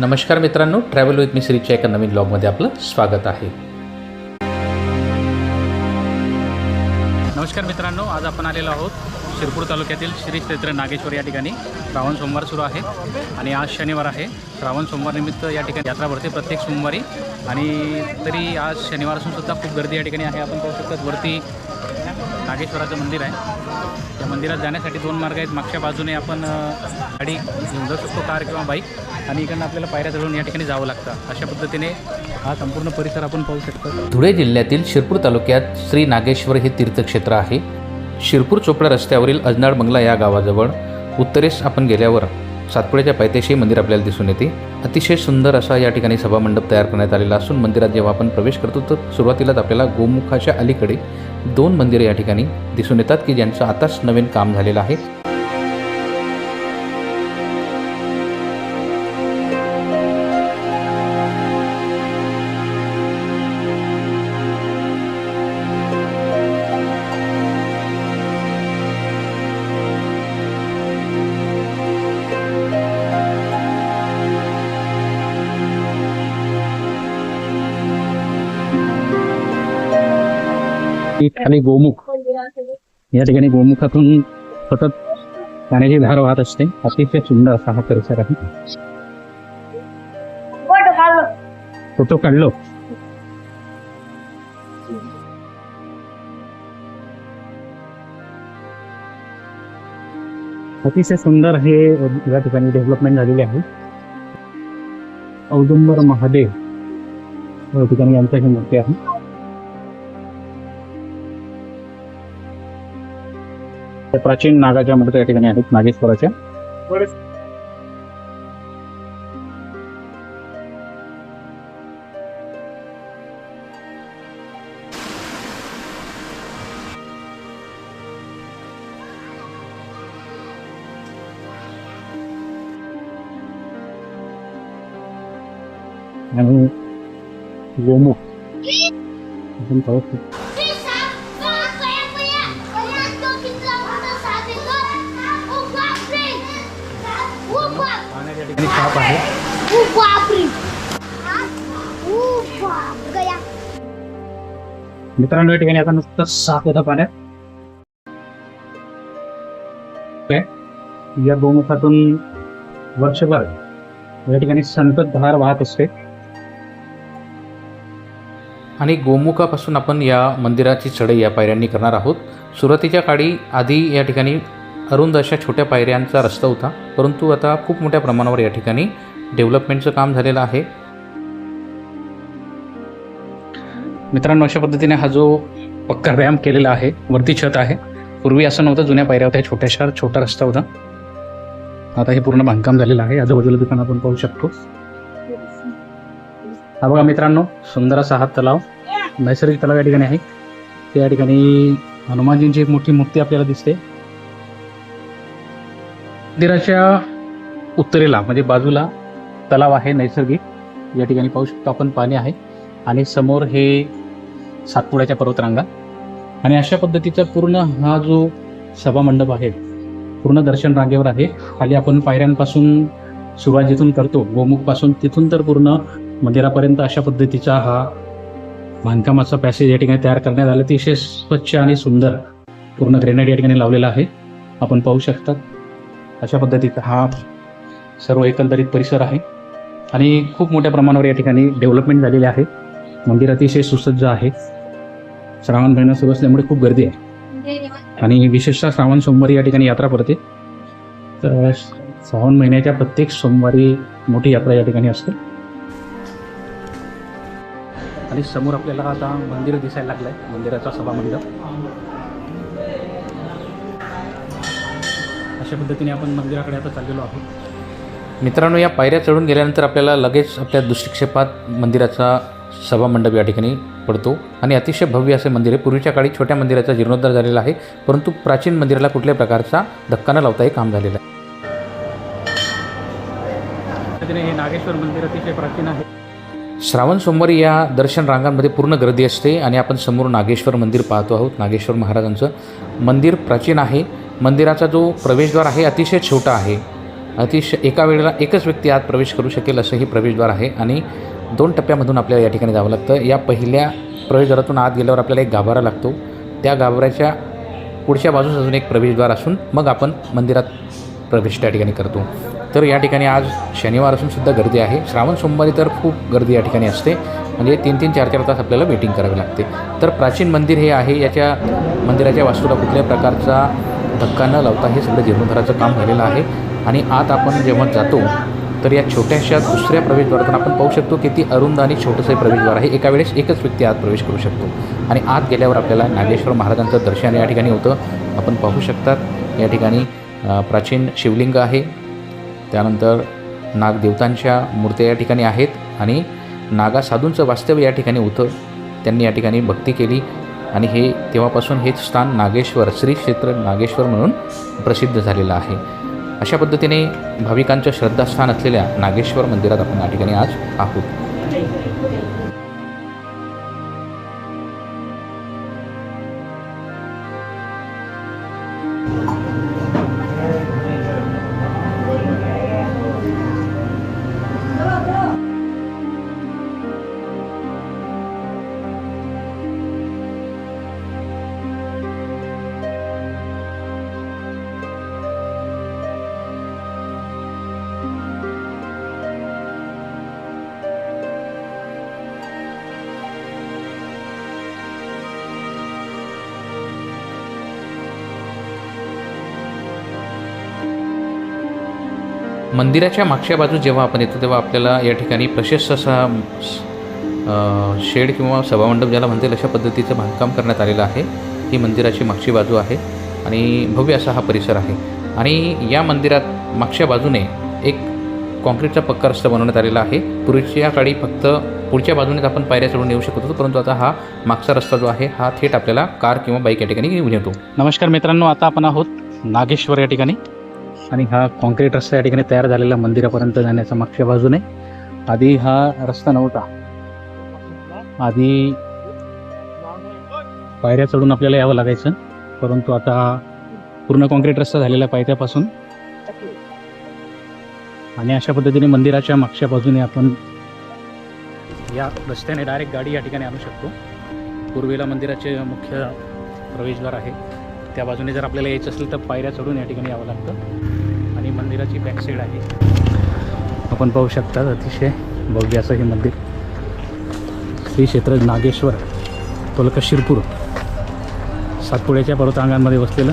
नमस्कार मित्रांनो travel with me श्रीच्या एका नवीन ब्लॉगमध्ये आपलं स्वागत आहे. नमस्कार मित्रांनो आज आपण आलेलो आहोत शिरपूर तालुक्यातील श्री क्षेत्र नागेश्वर या ठिकाणी. श्रावण सोमवार सुरू आहे आणि आज शनिवार आहे. श्रावण सोमवारनिमित्त या ठिकाणी यात्रा भरते प्रत्येक सोमवारी. आणि तरी आज शनिवार असून सुद्धा खूप गर्दी या ठिकाणी आहे. आपण पाहू शकतात वरती नागेश्वराचं मंदिर आहे. त्या मंदिरात जाण्यासाठी दोन मार्ग आहेत. मागच्या बाजूने आपण गाडी घेऊन जाऊ शकतो कार किंवा बाईक. आणि इकडनं आपल्याला पायऱ्या चढून या ठिकाणी जावं लागतं. अशा पद्धतीने हा संपूर्ण परिसर आपण पाहू शकतो. धुळे जिल्ह्यातील शिरपूर तालुक्यात श्री नागेश्वर हे तीर्थक्षेत्र आहे. शिरपूर चोपडा रस्त्यावरील अजनाड बंगला या गावाजवळ उत्तरेस आपण गेल्यावर सातपुड्याच्या पायथ्याशी मंदिर आपल्याला दिसून येते. अतिशय सुंदर असा या ठिकाणी सभामंडप तयार करण्यात आलेला असून मंदिरात जेव्हा आपण प्रवेश करतो तर सुरुवातीलाच आपल्याला गोमुखाच्या अलीकडे दोन मंदिरे या ठिकाणी दिसून येतात की ज्यांचं आताच नवीन काम झालेलं आहे. खाली गोमुख. या ठिकाणी गोमुखातून सतत पाण्याची धार वाहत असते. अतिशय सुंदर असा हा परिसर आहे. फ़ोटो काढलो. अतिशय सुंदर हे या ठिकाणी डेव्हलपमेंट झालेले आहे. औदुंबर महादेव या ठिकाणी यांच्या ही मूर्ती आहे. त्या प्राचीन नागाच्या मूर्ती या ठिकाणी आहेत नागेश्वराच्या. आणि गोमुख. आपण ठिकाणी साप आहे. मित्रांनो या ठिकाणी आता नुसतं साप होता पाण्यात? या गोमुखातून वर्षभर या ठिकाणी संततधार वाहत असते. आणि गोमुखापासून आपण या मंदिराची चढाई या पायऱ्यांनी करणार आहोत. सुरुवातीच्या काळी आधी या ठिकाणी अरुंद अशा छोट्या पायऱ्यांचा रस्ता होता परंतु आता खूप मोठ्या प्रमाणावर या ठिकाणी डेव्हलपमेंटचं काम झालेलं आहे. मित्रांनो अशा पद्धतीने हा जो पक्का व्यायाम केलेला आहे वरती छत आहे. पूर्वी असं नव्हतं जुन्या पायऱ्या होत्या छोट्याशा छोटा रस्ता होता. आता हे पूर्ण बांधकाम झालेलं आहे. आजूबाजूला दुकान आपण पाहू शकतो. हा बघा मित्रांनो सुंदर असा हा तलाव. नैसर्गिक तलाव या ठिकाणी आहे. त्या ठिकाणी हनुमानजींची एक मोठी मूर्ती आपल्याला दिसते. मंदिराच्या उत्तरेला म्हणजे बाजूला तलाव आहे नैसर्गिक. या ठिकाणी पाहू शकतो आपण पाणी आहे. आणि समोर हे सातपुड्याच्या पर्वतरांगा. आणि अशा पद्धतीचा पूर्ण हा जो सभामंडप आहे पूर्ण दर्शन रांगेवर आहे. खाली आपण पायऱ्यांपासून सुरुवात जिथून करतो गोमुखपासून तिथून तर पूर्ण मंदिरापर्यंत अशा पद्धतीचा हा बांधकामाचा पॅसेज या ठिकाणी तयार करण्यात आला. अतिशय स्वच्छ आणि सुंदर पूर्ण ग्रेनेड या ठिकाणी लावलेला आहे. आपण पाहू शकतात अशा पद्धतीचा हा सर्व एकंदरीत परिसर आहे. आणि खूप मोठ्या प्रमाणावर या ठिकाणी डेव्हलपमेंट झालेली आहे. मंदिर अतिशय सुसज्ज आहे. श्रावण महिना सुरू असल्यामुळे खूप गर्दी आहे. आणि विशेषतः श्रावण सोमवारी या ठिकाणी यात्रा पडते. तर श्रावण महिन्याच्या प्रत्येक सोमवारी मोठी यात्रा या ठिकाणी असते. आणि समोर आपल्याला आता मंदिर दिसायला लागलंय. मंदिराचा सभामंडप. अशा पद्धतीने आपण मंदिराकडे आता चाललेलो आहोत. मित्रांनो या पायऱ्या चढून गेल्यानंतर आपल्याला लगेच आपल्या दृष्टिक्षेपात मंदिराचा सभामंडप या ठिकाणी पडतो. आणि अतिशय भव्य असे मंदिर आहे. पूर्वीच्या काळी छोट्या मंदिराचा जीर्णोद्धार झालेला आहे परंतु प्राचीन मंदिराला कुठल्याही प्रकारचा धक्का न लावता हे काम झालेलं आहे. हे नागेश्वर मंदिर अतिशय प्राचीन आहे. श्रावण सोमवारी या दर्शन रांगांमध्ये पूर्ण गर्दी असते आणि आपण समोर नागेश्वर मंदिर पाहतो आहोत. नागेश्वर महाराजांचं मंदिर प्राचीन आहे. मंदिराचा जो प्रवेशद्वार आहे अतिशय छोटा आहे. अतिशय एका वेळेला एकच व्यक्ती आत प्रवेश करू शकेल असंही प्रवेशद्वार आहे आणि दोन टप्प्यामधून आपल्याला या ठिकाणी जावं लागतं. या पहिल्या प्रवेशद्वारातून आत गेल्यावर आपल्याला एक गाभारा लागतो. त्या गाभाऱ्याच्या पुढच्या बाजूस अजून एक प्रवेशद्वार असून मग आपण मंदिरात प्रवेश त्या ठिकाणी करतो. तर या ठिकाणी आज शनिवार असून सुद्धा गर्दी आहे. श्रावण सोमवारी तर खूप गर्दी या ठिकाणी असते. म्हणजे तीन तीन चार चार तास आपल्याला वेटिंग करावी लागते. तर प्राचीन मंदिर हे आहे. याच्या मंदिराच्या वास्तूला कुठल्या प्रकारचा धक्का न लावता हे सगळं जीर्णोद्धाराचं काम झालेलं आहे. आणि आत आपण जेव्हा जातो तर या छोट्याशा दुसऱ्या प्रवेशद्वारातून आपण पाहू शकतो की ती अरुंद आणि छोटंसं प्रवेशद्वार आहे. एका वेळेस एकच व्यक्ती आत प्रवेश करू शकतो. आणि आत गेल्यावर आपल्याला नागेश्वर महाराजांचं दर्शन या ठिकाणी होतं. आपण पाहू शकतात या ठिकाणी प्राचीन शिवलिंग आहे. त्यानंतर नागदेवतांच्या मूर्त्या या ठिकाणी आहेत. आणि नागा साधूंचं वास्तव्य या ठिकाणी होतं. त्यांनी या ठिकाणी भक्ती केली. आणि हे तेव्हापासून हेच स्थान नागेश्वर श्री क्षेत्र नागेश्वर म्हणून प्रसिद्ध झालेलं आहे. अशा पद्धतीने भाविकांचं श्रद्धास्थान असलेल्या नागेश्वर मंदिरात आपण या ठिकाणी आज आहोत. मंदिराच्या मागच्या बाजू जेव्हा आपण येतो तेव्हा आपल्याला या ठिकाणी प्रशस्त असा शेड किंवा सभामंडप ज्याला म्हणता येईल अशा पद्धतीचं बांधकाम करण्यात आलेलं आहे. ही मंदिराची मागची बाजू आहे आणि भव्य असा हा परिसर आहे. आणि या मंदिरात मागच्या बाजूने एक कॉन्क्रीटचा पक्का रस्ता बनवण्यात आलेला आहे. पूर्वीच्या काळी फक्त पुढच्या बाजूनेच आपण पायऱ्या चढून येऊ शकत होतो परंतु आता हा मागचा रस्ता जो आहे हा थेट आपल्याला कार किंवा बाईक या ठिकाणी घेऊन येतो. नमस्कार मित्रांनो आता आपण आहोत नागेश्वर या ठिकाणी. आणि हा कॉन्क्रीट रस्ता या ठिकाणी तयार झालेला मंदिरापर्यंत जाण्याचा मागच्या बाजूने. आधी हा रस्ता नव्हता. आधी पायऱ्या चढून आपल्याला यावं लागायचं. परंतु आता पूर्ण कॉन्क्रीट रस्ता झालेला पायथ्यापासून. आणि अशा पद्धतीने मंदिराच्या मागच्या बाजूने आपण या रस्त्याने डायरेक्ट गाडी या ठिकाणी आणू शकतो. पूर्वेला मंदिराचे मुख्य प्रवेशद्वार आहे. त्या बाजूने जर आपल्याला यायचं असेल तर पायऱ्या चढून या ठिकाणी यावं लागतं. मंदिराची बॅक साईड आहे. आपण पाहू शकता अतिशय भव्य असं हे मंदिर. श्री क्षेत्र नागेश्वर तोलकशिरपूर सातपुड्याच्या पर्वतांगांमध्ये वसलेलं